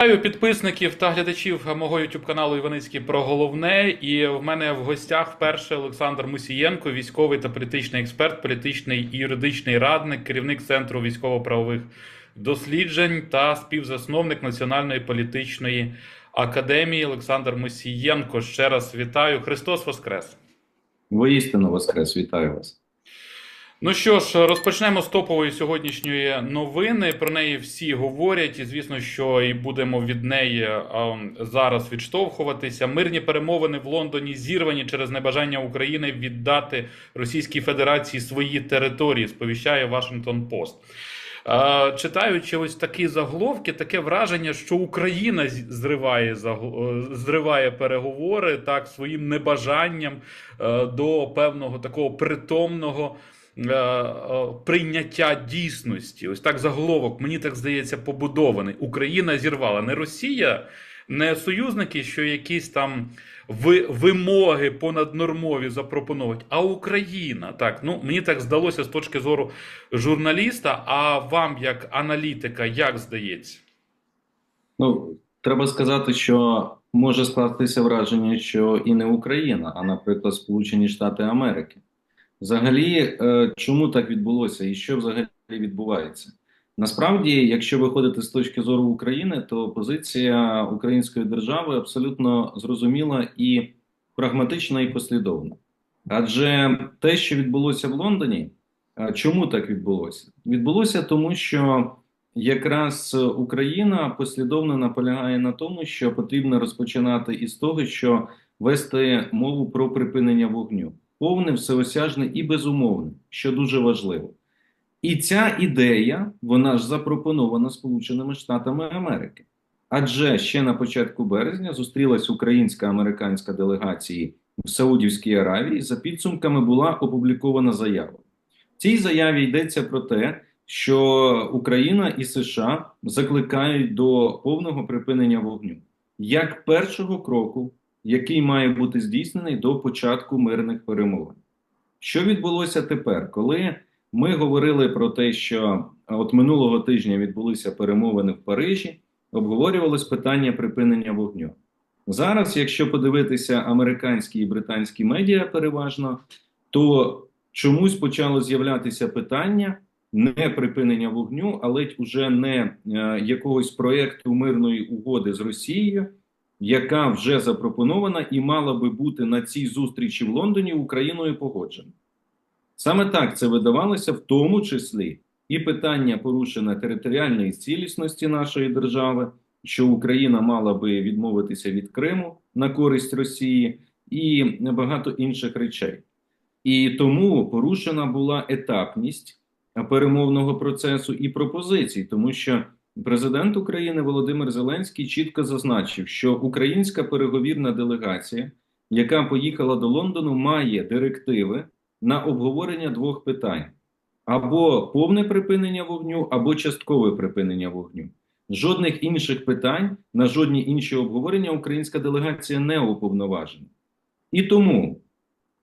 Вітаю підписників та глядачів мого youtube каналу Іваницький про головне. І в мене в гостях вперше Олександр Мусієнко, військовий та політичний експерт, політичний і юридичний радник, керівник центру військово-правових досліджень та співзасновник Національної політичної академії. Олександр Мусієнко. Ще раз вітаю. Христос Воскрес! Воістину Воскрес, вітаю вас. Ну що ж, розпочнемо з топової сьогоднішньої новини. Про неї всі говорять, і звісно, що і будемо від неї а, зараз відштовхуватися. Мирні перемовини в Лондоні зірвані через небажання України віддати Російській Федерації свої території. Сповіщає Вашингтон Пост. Е, Читаючи ось такі заголовки, таке враження, що Україна зриває е, зриває переговори так своїм небажанням е, до певного такого притомного е, е, прийняття дійсності. Ось так заголовок, мені так здається, побудований. Україна зірвала не Росія, не союзники, що якісь там вимоги понаднормові запропонують, а Україна. Так, ну мені так здалося з точки зору журналіста. А вам, як аналітика, як здається? Ну, треба сказати, що може скластися враження, що і не Україна, а, наприклад, Сполучені Штати Америки. Взагалі, е, чому так відбулося і що взагалі відбувається? Насправді, якщо виходити з точки зору України, то позиція української держави абсолютно зрозуміла і прагматична, і послідовна. Адже те, що відбулося в Лондоні, е, чому так відбулося? Відбулося тому, що якраз Україна послідовно наполягає на тому, що потрібно розпочинати із того, що вести мову про припинення вогню, повне, всеосяжне і безумовне, що дуже важливо. І ця ідея, вона ж запропонована Сполученими Штатами Америки. Адже ще на початку березня зустрілась українська американська делегації в Саудівській Аравії. За підсумками була опублікована заява. В цій заяві йдеться про те, що Україна і США закликають до повного припинення вогню як першого кроку, який має бути здійснений до початку мирних перемовин. Що відбулося тепер, коли ми говорили про те, що от минулого тижня відбулися перемовини в Парижі, обговорювалось питання припинення вогню. Зараз, якщо подивитися американські і британські медіа переважно, то чомусь почало з'являтися питання не припинення вогню, а ледь уже не е, якогось проєкту мирної угоди з Росією, яка вже запропонована і мала би бути на цій зустрічі в Лондоні Україною погоджена. Саме так це видавалося, в тому числі і питання порушення територіальної цілісності нашої держави, що Україна мала би відмовитися від Криму на користь Росії, і багато інших речей. І тому порушена була етапність перемовного процесу і пропозицій, тому що президент України Володимир Зеленський чітко зазначив, що українська переговірна делегація, яка поїхала до Лондону, має директиви на обговорення двох питань: або повне припинення вогню, або часткове припинення вогню. Жодних інших питань на жодні інші обговорення українська делегація не уповноважена. І тому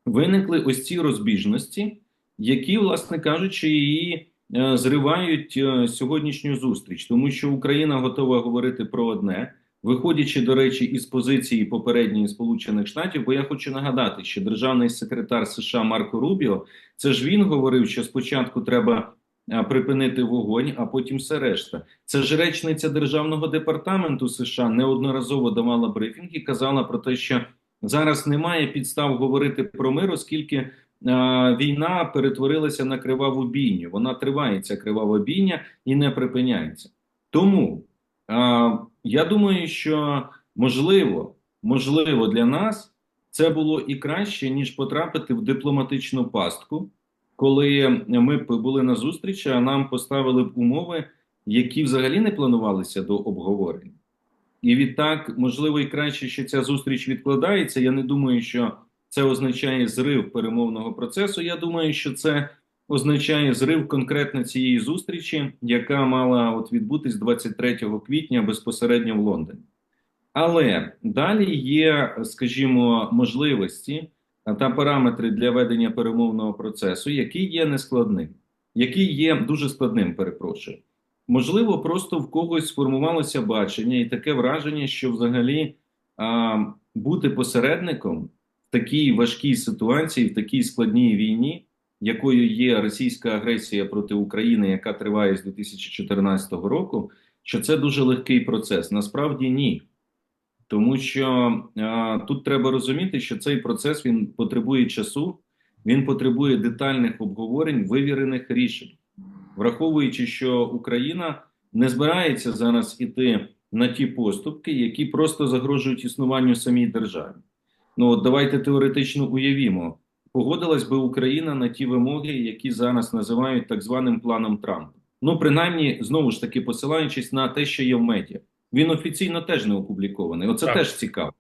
виникли ось ці розбіжності, які, власне кажучи, її зривають е, сьогоднішню зустріч, тому що Україна готова говорити про одне, виходячи, до речі, із позиції попередньої Сполучених Штатів. Бо я хочу нагадати, що державний секретар США Марко Рубіо, це ж він говорив, що спочатку треба е, припинити вогонь, а потім все решта. Це ж речниця державного департаменту США неодноразово давала брифінг і казала про те, що зараз немає підстав говорити про мир, оскільки е, війна перетворилася на криваву бійню. Вона триває ця кривава бійня і не припиняється. Тому я думаю, що можливо, можливо, для нас це було і краще, ніж потрапити в дипломатичну пастку, коли ми були на зустрічі, а нам поставили б умови, які взагалі не планувалися до обговорення. І відтак, можливо, і краще, що ця зустріч відкладається. Я не думаю, що це означає зрив перемовного процесу. Я думаю, що це означає зрив конкретно цієї зустрічі, яка мала от відбутись 23 квітня безпосередньо в Лондоні. Але далі є, скажімо, можливості та параметри для ведення перемовного процесу, які є нескладним, які є дуже складним, перепрошую. можливо, просто в когось сформувалося бачення і таке враження, що взагалі а, бути посередником такій важкій ситуації, в такій складній війні, якою є російська агресія проти України, яка триває з 2014 року, що це дуже легкий процес. Насправді ні. Тому що а, тут треба розуміти, що цей процес він потребує часу, він потребує детальних обговорень, вивірених рішень, враховуючи, що Україна не збирається зараз іти на ті поступки, які просто загрожують існуванню самій державі. Ну от давайте теоретично уявімо, погодилась би Україна на ті вимоги, які зараз називають так званим планом Трампа. Ну, принаймні, знову ж таки, посилаючись на те, що є в медіа. Він офіційно теж не опублікований. Оце Так. теж цікаво.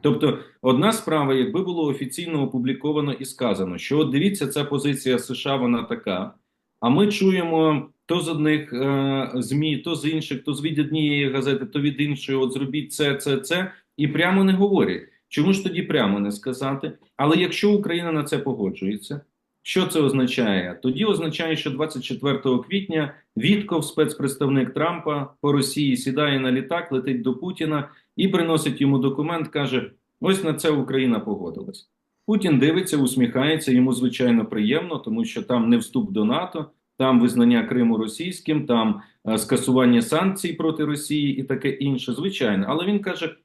Тобто, одна справа, якби було офіційно опубліковано і сказано, що от дивіться, ця позиція США, вона така. А ми чуємо то з одних е, змі, то з інших, то з від однієї газети, то від іншої. От зробіть це, це, це, і прямо не говорять. Чому ж тоді прямо не сказати? Але якщо Україна на це погоджується, що це означає? Тоді означає, що 24 квітня Вітков, спецпредставник Трампа по Росії, сідає на літак, летить до Путіна і приносить йому документ, каже: ось на це Україна погодилась. Путін дивиться, усміхається. Йому звичайно приємно, тому що там не вступ до НАТО, там визнання Криму російським, там е, скасування санкцій проти Росії і таке інше. Звичайно, але він каже: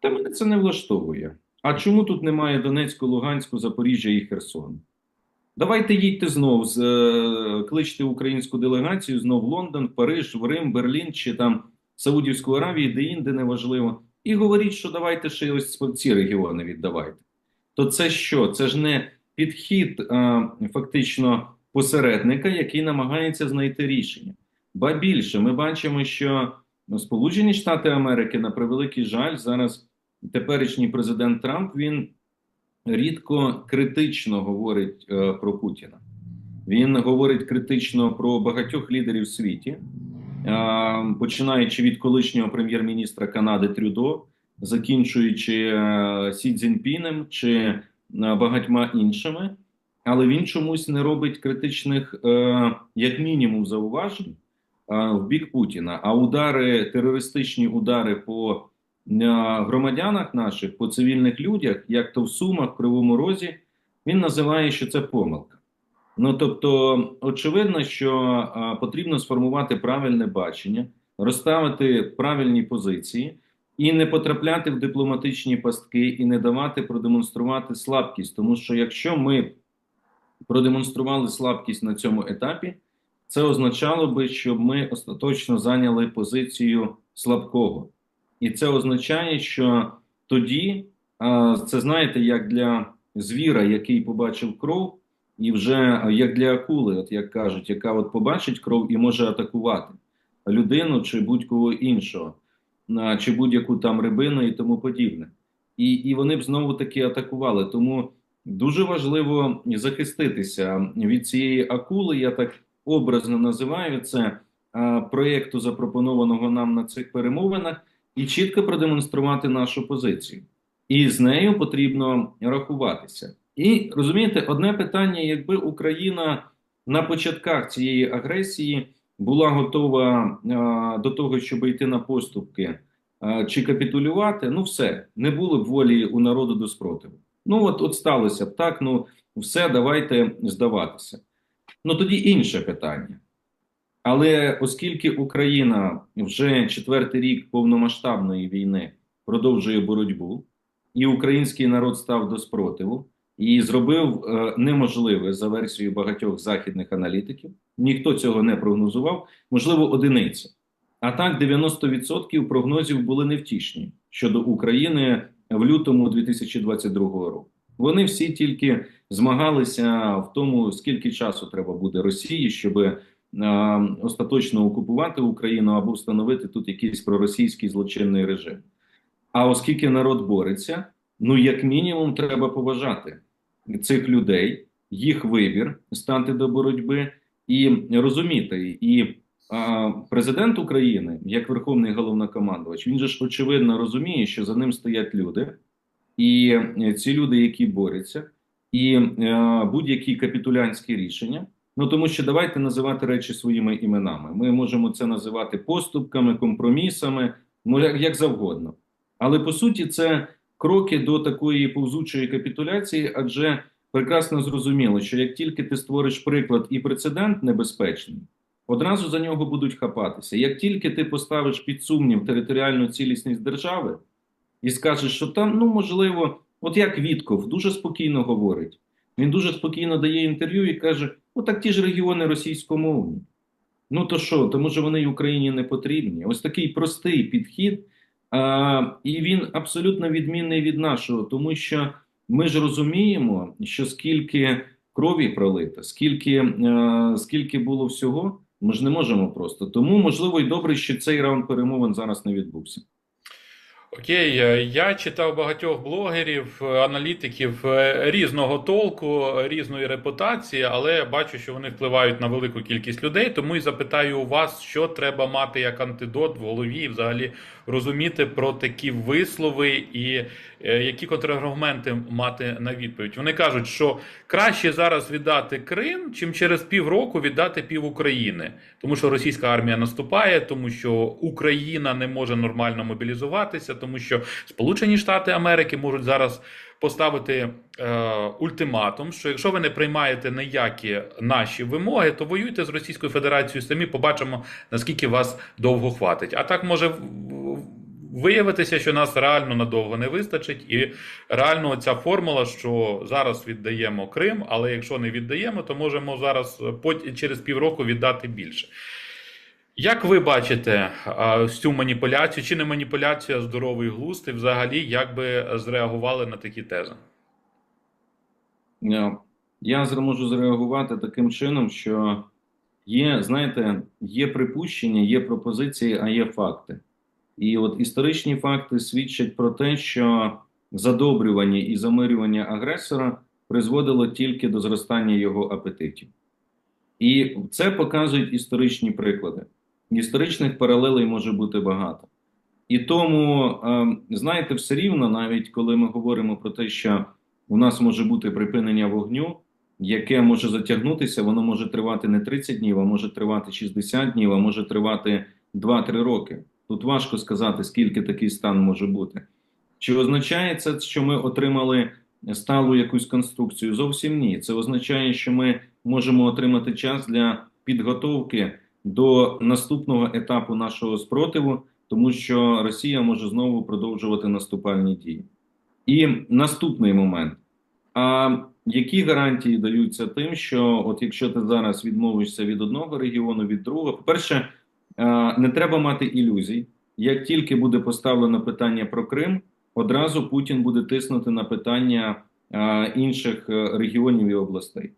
та мене це не влаштовує. А чому тут немає Донецьку, Луганську, Запоріжжя і Херсону? Давайте їдьте знов, е, кличте українську делегацію знов в Лондон, Париж, в Рим, Берлін чи там Саудівську Аравію, де інде неважливо. І говоріть, що давайте ще ось ці регіони віддавайте. То це що? Це ж не підхід е, фактично посередника, який намагається знайти рішення. Ба більше, ми бачимо, що Сполучені Штати Америки, на превеликий жаль, зараз теперішній президент Трамп він рідко критично говорить е, про Путіна. Він говорить критично про багатьох лідерів в світі, е, починаючи від колишнього прем'єр-міністра Канади Трюдо, закінчуючи е, Сі Цзіньпінем чи е, багатьма іншими. Але він чомусь не робить критичних, е, як мінімум, зауважень в бік Путіна. А удари, терористичні удари по громадянах наших, по цивільних людях, як то в Сумах, в Кривому Розі, він називає, що це помилка. Ну тобто, очевидно, що потрібно сформувати правильне бачення, розставити правильні позиції і не потрапляти в дипломатичні пастки, і не давати продемонструвати слабкість. Тому що якщо ми продемонстрували слабкість на цьому етапі, це означало би, щоб ми остаточно зайняли позицію слабкого. І це означає, що тоді це знаєте, як для звіра, який побачив кров, і вже як для акули, от як кажуть, яка от побачить кров і може атакувати людину чи будь-кого іншого, чи будь-яку там рибину і тому подібне. І, і вони б знову таки атакували. Тому дуже важливо захиститися від цієї акули. Я так образно називаю це проєкту, запропонованого нам на цих перемовинах і чітко продемонструвати нашу позицію. І з нею потрібно рахуватися. І розумієте, одне питання: якби Україна на початках цієї агресії була готова а, до того, щоб йти на поступки а, чи капітулювати, ну все, не було б волі у народу до спротиву. Ну от, от сталося б так. Ну все, давайте здаватися. Ну тоді інше питання. Але оскільки Україна вже четвертий рік повномасштабної війни продовжує боротьбу, і український народ став до спротиву і зробив е, неможливе за версією багатьох західних аналітиків, ніхто цього не прогнозував, можливо, одиниці. А так, 90% прогнозів були невтішні щодо України в лютому 2022 року. Вони всі тільки змагалися в тому, скільки часу треба буде Росії, щоб остаточно окупувати Україну або встановити тут якийсь проросійський злочинний режим. А оскільки народ бореться, ну як мінімум, треба поважати цих людей, їх вибір стати до боротьби і розуміти. І а, президент України, як верховний головнокомандувач, він же ж очевидно розуміє, що за ним стоять люди, і ці люди, які борються, і е, будь-які капітулянські рішення Ну тому що давайте називати речі своїми іменами. Ми можемо це називати поступками, компромісами, ну, як, як завгодно. Але по суті, це кроки до такої повзучої капітуляції, адже прекрасно зрозуміло, що як тільки ти створиш приклад і прецедент небезпечний, одразу за нього будуть хапатися. Як тільки ти поставиш під сумнів територіальну цілісність держави і скажеш, що там, ну можливо, от як Вітков дуже спокійно говорить. Він дуже спокійно дає інтерв'ю і каже: ну так ті ж регіони російськомовні. Ну то що, тому що вони й Україні не потрібні. Ось такий простий підхід, а, і він абсолютно відмінний від нашого, тому що ми ж розуміємо, що скільки крові пролито, скільки, е, скільки було всього, ми ж не можемо просто. Тому можливо і добре, що цей раунд перемовин зараз не відбувся. Окей, е, я читав багатьох блогерів, е, аналітиків е, різного толку, різної репутації, але бачу, що вони впливають на велику кількість людей. Тому і запитаю у вас, що треба мати як антидот в голові, і взагалі розуміти про такі вислови і які контраргументи мати на відповідь. Вони кажуть, що краще зараз віддати Крим, чим через півроку віддати пів України, тому що російська армія наступає, тому що Україна не може нормально мобілізуватися, тому що Сполучені Штати Америки можуть зараз поставити е, ультиматум, що якщо ви не приймаєте ніякі наші вимоги, то воюйте з Російською Федерацією самі. Побачимо наскільки вас довго хватить. А так може виявитися, що нас реально надовго не вистачить, і реально ця формула, що зараз віддаємо Крим, але якщо не віддаємо, то можемо зараз е, через півроку віддати більше. Як ви бачите цю маніпуляцію, чи не маніпуляція, здоровий глузд, і взагалі як би зреагували на такі тези? Е, Я можу зреагувати таким чином, що є, знаєте, є припущення, є пропозиції, а є факти. І от історичні факти свідчать про те, що задобрювання і замирювання агресора призводило тільки до зростання його апетитів. І це показують історичні приклади. Історичних паралелей може бути багато. І тому, е, знаєте, все рівно, навіть коли ми говоримо про те, що у нас може бути припинення вогню, яке може затягнутися, воно може тривати не 30 днів, а може тривати 60 днів, а може тривати 2-3 роки. Тут важко сказати, скільки такий стан може бути. Чи означає це, що ми отримали сталу якусь конструкцію? Зовсім ні. Це означає, що ми можемо отримати час для підготовки до наступного етапу нашого спротиву, тому що Росія може знову продовжувати наступальні дії. І наступний момент. А які гарантії даються тим, що от якщо ти зараз відмовишся від одного регіону, від другого, по-перше, е, не треба мати ілюзій. Як тільки буде поставлено питання про Крим, одразу Путін буде тиснути на питання е, інших е, регіонів і областей.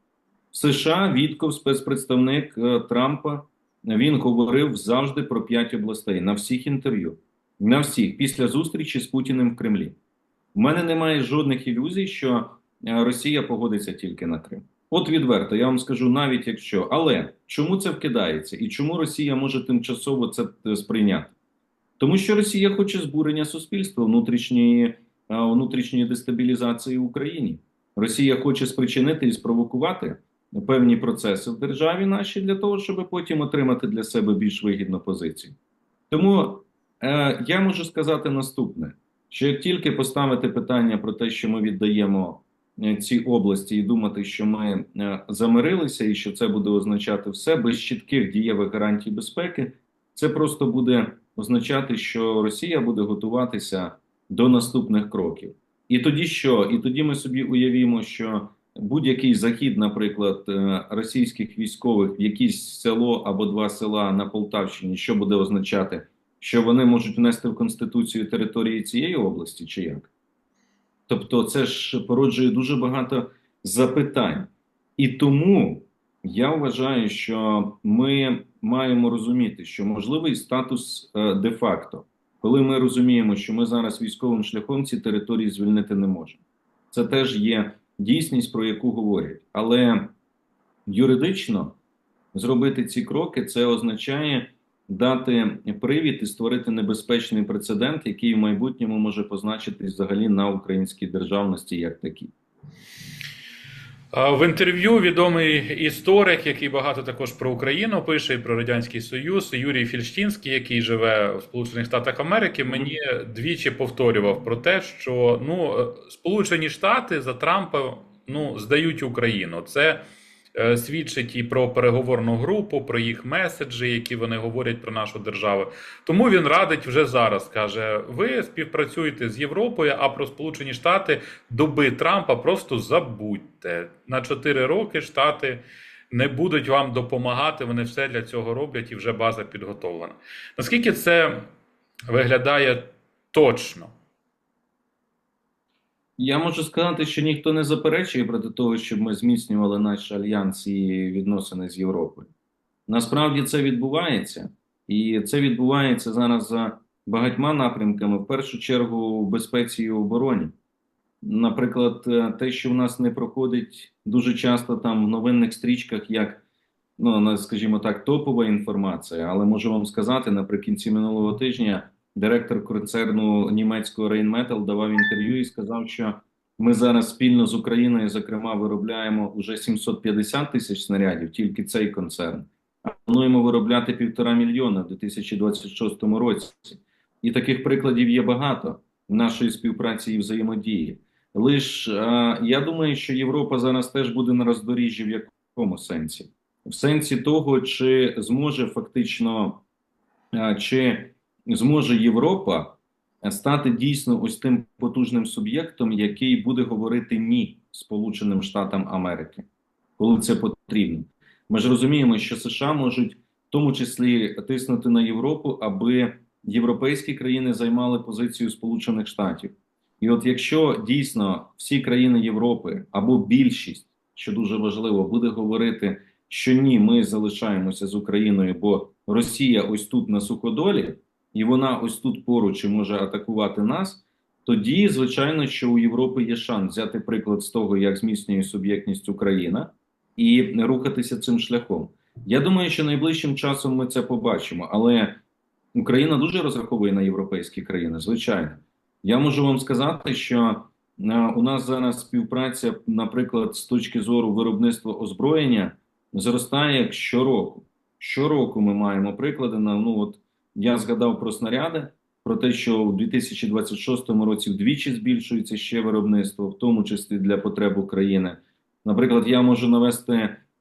В США Вітков, спецпредставник Трампа, він говорив завжди про п'ять областей на всіх інтерв'ю, на всіх після зустрічі з Путіним в Кремлі. У мене немає жодних ілюзій, що е, Росія погодиться тільки на Крим. От відверто, я вам скажу, навіть якщо. Але чому це вкидається і чому Росія може тимчасово це е, сприйняти? Тому що Росія хоче збурення суспільства внутрішньої, е, внутрішньої дестабілізації в Україні. Росія хоче спричинити і спровокувати певні процеси в державі нашій для того, щоб потім отримати для себе більш вигідну позицію. Тому е, я можу сказати наступне: що як тільки поставити питання про те, що ми віддаємо е, ці області, і думати, що ми е, замирилися, і що це буде означати все без чітких дієвих гарантій безпеки, це просто буде означати, що Росія буде готуватися до наступних кроків. І тоді що? І тоді ми собі уявімо, що будь-який захід, наприклад, е, російських військових в якесь село або два села на Полтавщині, що буде означати, що вони можуть внести в конституцію території цієї області, чи як? Тобто, це ж породжує дуже багато запитань. І тому я вважаю, що ми маємо розуміти, що можливий статус е, де-факто, коли ми розуміємо, що ми зараз військовим шляхом ці території звільнити не можемо. Це теж є дійсність, про яку говорять. Але юридично зробити ці кроки це означає дати привід і створити небезпечний прецедент, який в майбутньому може позначитись взагалі на українській державності як такій. В інтерв'ю відомий історик, який багато також про Україну пише і про Радянський Союз, Юрій Фільштінський, який живе в Сполучених Штатах Америки, мені двічі повторював про те, що ну Сполучені Штати за Трампа ну здають Україну. Це свідчить і про переговорну групу, про їх меседжі, які вони говорять про нашу державу. Тому він радить вже зараз. каже: ви співпрацюєте з Європою, а про Сполучені Штати доби Трампа просто забудьте. На 4 роки Штати не будуть вам допомагати. Вони все для цього роблять, і вже база підготовлена. Наскільки це виглядає точно? Я можу сказати, що ніхто не заперечує проти того, щоб ми зміцнювали наш альянс і відносини з Європою. Насправді це відбувається, і це відбувається зараз за багатьма напрямками, в першу чергу в безпеці і обороні. Наприклад, е, те, що в нас не проходить дуже часто там в новинних стрічках, як ну, скажімо так, топова інформація, але можу вам сказати, наприкінці минулого тижня директор концерну німецького Rheinmetall давав інтерв'ю і сказав, що ми зараз спільно з Україною, зокрема, виробляємо вже 750 тисяч снарядів, тільки цей концерн. А плануємо виробляти півтора мільйона в 2026 році. І таких прикладів є багато в нашої співпраці і взаємодії. Лиш е, я думаю, що Європа зараз теж буде на роздоріжжі в якому сенсі? В сенсі того, чи зможе фактично, е, чи зможе Європа стати дійсно ось тим потужним суб'єктом, який буде говорити ні Сполученим Штатам Америки, коли це потрібно. Ми ж розуміємо, що США можуть в тому числі тиснути на Європу, аби європейські країни займали позицію Сполучених Штатів. І от якщо дійсно всі країни Європи або більшість, що дуже важливо, буде говорити, що ні, ми залишаємося з Україною, бо Росія ось тут на суходолі, і вона ось тут поруч може атакувати нас. Тоді, звичайно, що у Європи є шанс взяти приклад з того, як зміцнює суб'єктність Україна, і рухатися цим шляхом. Я думаю, що найближчим часом ми це побачимо, але Україна дуже розраховує на європейські країни, звичайно. Я можу вам сказати, що е, у нас зараз співпраця, наприклад, з точки зору виробництва озброєння, зростає щороку. Щороку ми маємо приклади на ну от я згадав про снаряди, про те, що у 2026 році вдвічі збільшується ще виробництво, в тому числі для потреб України. Наприклад, я можу навести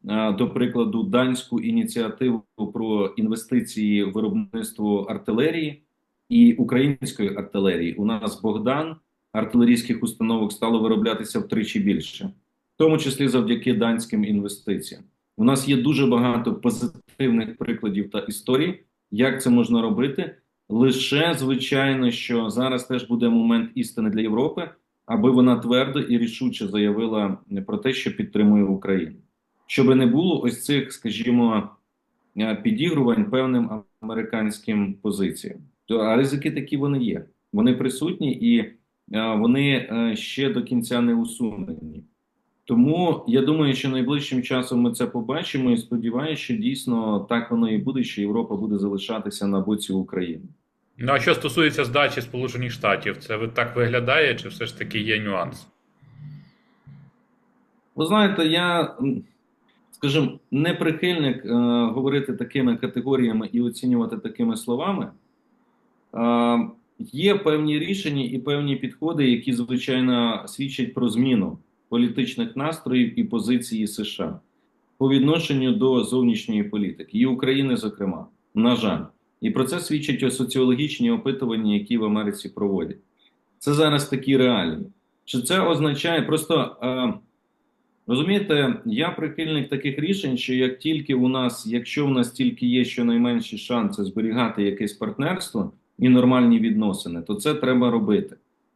е, до прикладу данську ініціативу про інвестиції в виробництво артилерії і української артилерії. У нас Богдан артилерійських установок стало вироблятися втричі більше, в тому числі завдяки данським інвестиціям. У нас є дуже багато позитивних прикладів та історій, як це можна робити. Лише звичайно, що зараз теж буде момент істини для Європи, аби вона твердо і рішуче заявила про те, що підтримує Україну, щоб не було ось цих, скажімо, е, підігрувань певним американським позиціям. А ризики такі вони є. Вони присутні і е, вони е, ще до кінця не усунені. Тому я думаю, що найближчим часом ми це побачимо і сподіваюся, що дійсно так воно і буде, що Європа буде залишатися на боці України. Ну а що стосується здачі Сполучених Штатів, це так виглядає, чи все ж таки є нюанс? Ви знаєте, я, скажімо, не прихильник е, говорити такими категоріями і оцінювати такими словами. Е, є певні рішення і певні підходи, які, звичайно, свідчать про зміну політичних настроїв і позиції США по відношенню до зовнішньої політики і України, зокрема, на жаль. І про це свідчать соціологічні опитування, які в Америці проводять. Це зараз такі реалії. Чи це означає просто. Е, Розумієте, я прихильник таких рішень, що як тільки у нас, якщо у нас тільки є щонайменші шанси зберігати якесь партнерство і нормальні відносини, то це треба робити.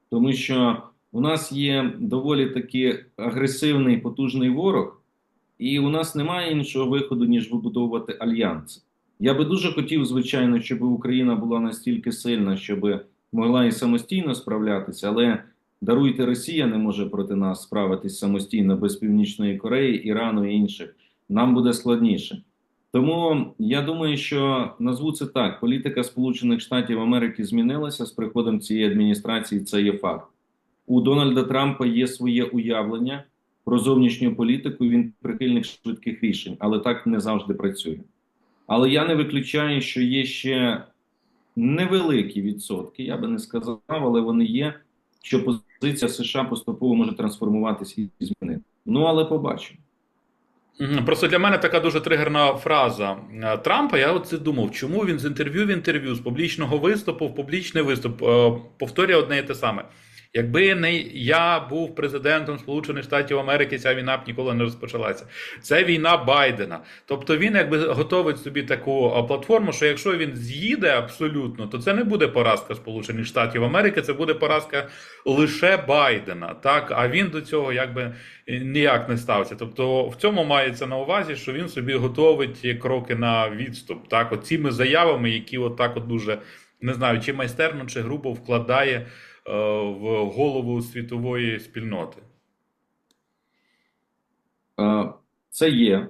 Тому що у нас є доволі таки агресивний потужний ворог, і у нас немає іншого виходу, ніж вибудовувати альянси. Я би дуже хотів, звичайно, щоб Україна була настільки сильна, щоб могла і самостійно справлятися, але Даруйте, Росія не може проти нас справитись самостійно без Північної Кореї, Ірану і інших. Нам буде складніше. Тому я думаю, що назву це так: політика Сполучених Штатів Америки змінилася з приходом цієї адміністрації. Це є факт. У Дональда Трампа є своє уявлення про зовнішню політику, він прихильник швидких рішень, але так не завжди працює. Але я не виключаю, що є ще невеликі відсотки, я би не сказав, але вони є, що позиція США поступово може трансформуватися і змінити. Ну але побачимо. Просто для мене така дуже тригерна фраза е, Трампа. Я оце думав, чому він з інтерв'ю в інтерв'ю, з публічного виступу в публічний виступ е, повторює одне і те саме. Якби не я був президентом Сполучених Штатів Америки, ця війна б ніколи не розпочалася. Це війна Байдена. Тобто він якби готовить собі таку е, платформу, що якщо він з'їде абсолютно, то це не буде поразка Сполучених Штатів Америки, це буде поразка лише Байдена. Так, а він до цього якби ніяк не стався. Тобто в цьому мається на увазі, що він собі готовить кроки на відступ. Так, от цими заявами, які от от дуже не знаю, чи майстерно, чи грубо вкладає е, в голову світової спільноти. Е, Це є.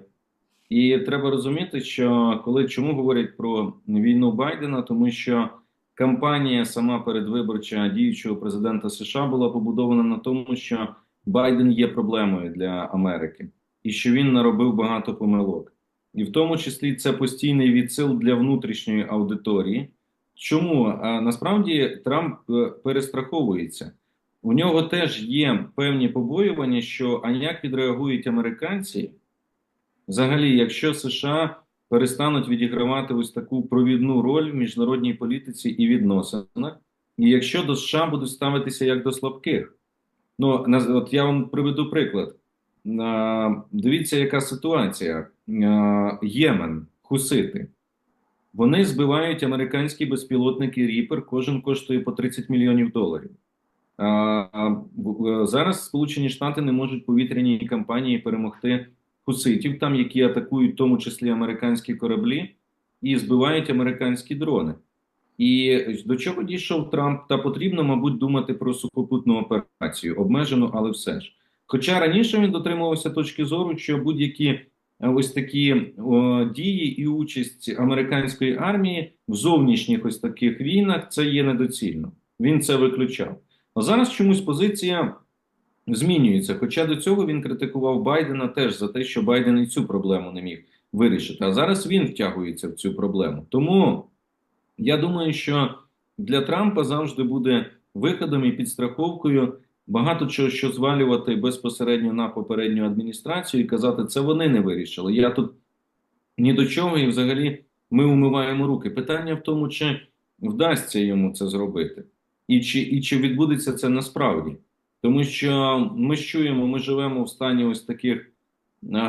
І треба розуміти, що коли чому говорять про війну Байдена, тому що кампанія сама передвиборча діючого президента США була побудована на тому, що Байден є проблемою для Америки і що він наробив багато помилок. І в тому числі це постійний відсил для внутрішньої аудиторії. Чому? Насправді Трамп е, перестраховується. У нього теж є певні побоювання, що а як відреагують американці, взагалі, якщо США перестануть відігравати ось таку провідну роль в міжнародній політиці і відносинах, і якщо до США будуть ставитися як до слабких. Ну, от я вам приведу приклад. Дивіться, яка ситуація. Ємен, хусити. Вони збивають американські безпілотники Ріпер, кожен коштує по 30 мільйонів доларів. А, Зараз Сполучені Штати не можуть повітряній кампанії перемогти хуситів, там які атакують в тому числі американські кораблі і збивають американські дрони. І до чого дійшов Трамп? Та потрібно, мабуть, думати про сухопутну операцію, обмежену, але все ж. Хоча раніше він дотримувався точки зору, що будь-які ось такі дії і участь американської армії в зовнішніх ось таких війнах це є недоцільно. Він це виключав. А зараз чомусь позиція змінюється. Хоча до цього він критикував Байдена теж за те, що Байден і цю проблему не міг вирішити. А зараз він втягується в цю проблему. Тому я думаю, що для Трампа завжди буде виходом і підстраховкою багато чого, що звалювати безпосередньо на попередню адміністрацію і казати, це вони не вирішили. Я тут ні до чого, і взагалі ми умиваємо руки. Питання в тому, чи вдасться йому це зробити, і чи, і чи відбудеться це насправді. Тому що ми чуємо, ми живемо в стані ось таких,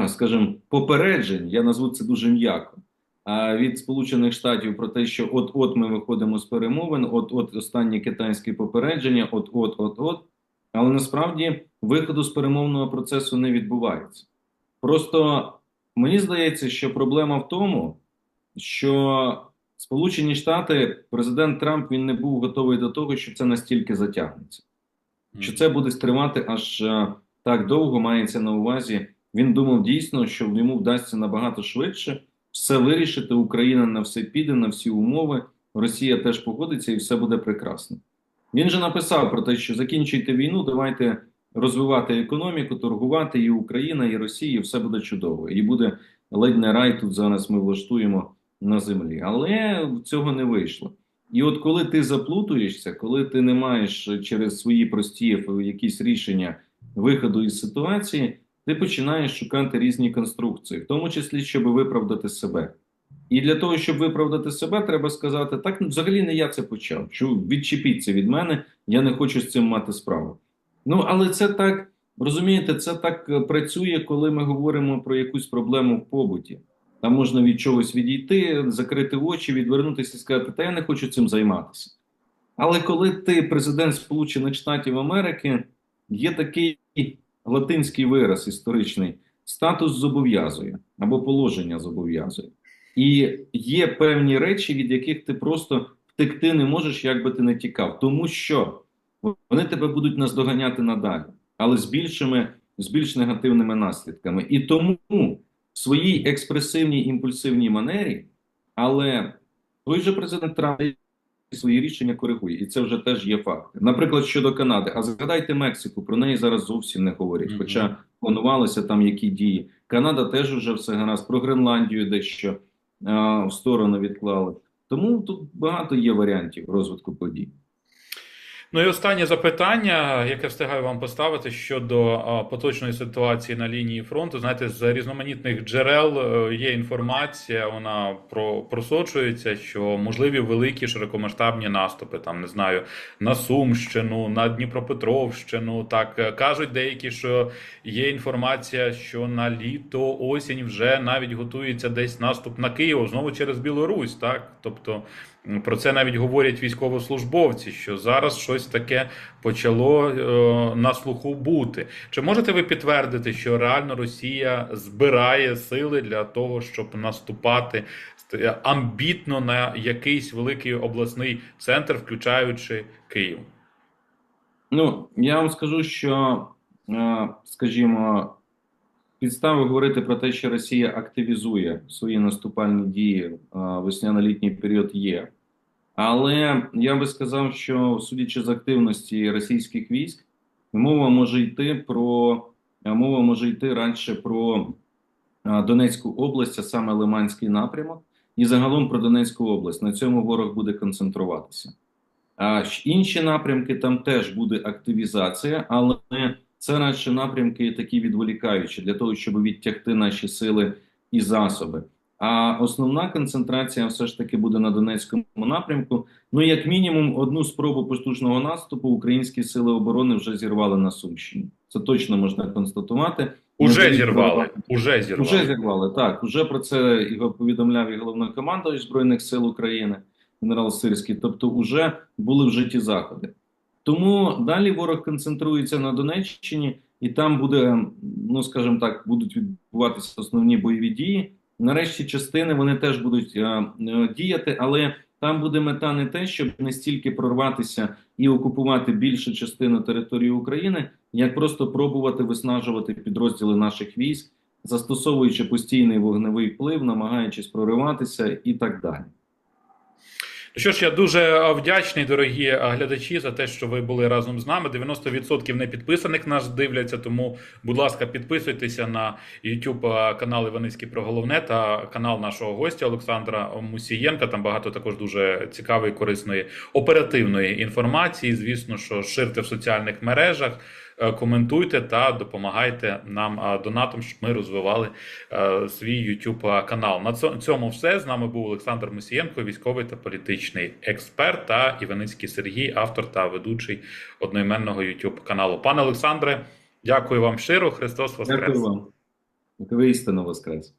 скажімо, попереджень, я назву це дуже м'яко. А від Сполучених Штатів про те, що от-от ми виходимо з перемовин, от-от останні китайські попередження, от-от, от-от. Але насправді виходу з перемовного процесу не відбувається. Просто мені здається, що проблема в тому, що Сполучені Штати, президент Трамп він не був готовий до того, що це настільки затягнеться. Що це буде тривати аж е, так довго, мається на увазі. Він думав дійсно, що йому вдасться набагато швидше все вирішити. Україна на все піде, на всі умови. Росія теж погодиться і все буде прекрасно. Він же написав про те, що закінчуйте війну, давайте розвивати економіку, торгувати і Україна, і Росія, і все буде чудово. І буде ледь не рай тут зараз ми влаштуємо на землі. Але цього не вийшло. І от коли ти заплутуєшся, коли ти не маєш через свої прості якісь рішення виходу із ситуації, ти починаєш шукати різні конструкції, в тому числі, щоб виправдати себе. І для того, щоб виправдати себе, треба сказати: так, взагалі не я це почав. Що відчепіться від мене, я не хочу з цим мати справу. Ну, але це так, розумієте, це так е, працює, коли ми говоримо про якусь проблему в побуті. Там можна від чогось відійти, закрити очі, відвернутися і сказати, та я не хочу цим займатися. Але коли ти президент Сполучених Штатів Америки, є такий латинський вираз історичний: статус зобов'язує або положення зобов'язує. І є певні речі, від яких ти просто втекти не можеш, як би ти не тікав, тому що вони тебе будуть наздоганяти надалі, але з більшими, з більш негативними наслідками. І тому в своїй експресивній імпульсивній манері, але той же президент Трамп свої рішення коригує, і це вже теж є факти. Наприклад, щодо Канади, а згадайте Мексику, про неї зараз зовсім не говорять. Хоча планувалося там які дії. Канада теж вже все гаразд, про Гренландію дещо в сторону відклали. Тому тут багато є варіантів розвитку подій. Ну і останнє запитання, яке встигаю вам поставити щодо поточної ситуації на лінії фронту. Знаєте, з різноманітних джерел е, є інформація, вона про просочується, що можливі великі широкомасштабні наступи, там не знаю, на Сумщину, на Дніпропетровщину. Так е, кажуть деякі, що є інформація, що на літо, осінь вже навіть готується десь наступ на Київ, знову через Білорусь, так тобто. М, Про це навіть говорять військовослужбовці, що зараз щось таке почало е, на слуху бути. Чи можете ви підтвердити, що реально Росія збирає сили для того, щоб наступати амбітно на якийсь великий обласний центр, включаючи Київ? Ну, я вам скажу, що, е, скажімо, підстави говорити про те, що Росія активізує свої наступальні дії е, весняно-літній період є. Але я би сказав, що судячи з активності російських військ, мова може йти про е, мова може йти радше про е, Донецьку область, а саме Лиманський напрямок, і загалом про Донецьку область. На цьому ворог буде концентруватися. А інші напрямки там теж буде активізація, але це радше напрямки такі відволікаючі для того, щоб відтягти наші сили і засоби. А основна концентрація все ж таки буде на Донецькому напрямку. Ну, як мінімум, одну спробу потужного наступу українські сили оборони вже зірвали на Сумщині. Це точно можна констатувати. Уже зірвали. Уже зірвали. Уже зірвали, так. Уже про це і повідомляв і головнокомандувач Збройних сил України, генерал Сирський. Тобто, уже були в житті заходи. Тому далі ворог концентрується на Донеччині, і там буде, ну скажімо так, будуть відбуватися основні бойові дії. Нарешті частини вони теж будуть е, е, діяти, але там буде мета не те, щоб не стільки прорватися і окупувати більшу частину території України, як просто пробувати виснажувати підрозділи наших військ, застосовуючи постійний вогневий вплив, намагаючись прориватися і так далі. Що ж, я дуже е, вдячний, дорогі е, глядачі, за те, що ви були разом з нами. 90% не підписаних нас дивляться. Тому, будь ласка, підписуйтеся на YouTube канал Іваницький про головне та канал нашого гостя Олександра Мусієнка. Там багато також дуже цікавої, корисної оперативної інформації. Звісно, що ширте в соціальних мережах. Е, Коментуйте та допомагайте нам е, донатом, щоб ми розвивали е, свій YouTube канал. На цьо- цьому все. З нами був Олександр Мусієнко, військовий та політичний експерт, та Іваницький Сергій, автор та ведучий одноіменного YouTube каналу. Пане Олександре, дякую вам щиро. Христос Воскрес! Дякую вам. Воскрес.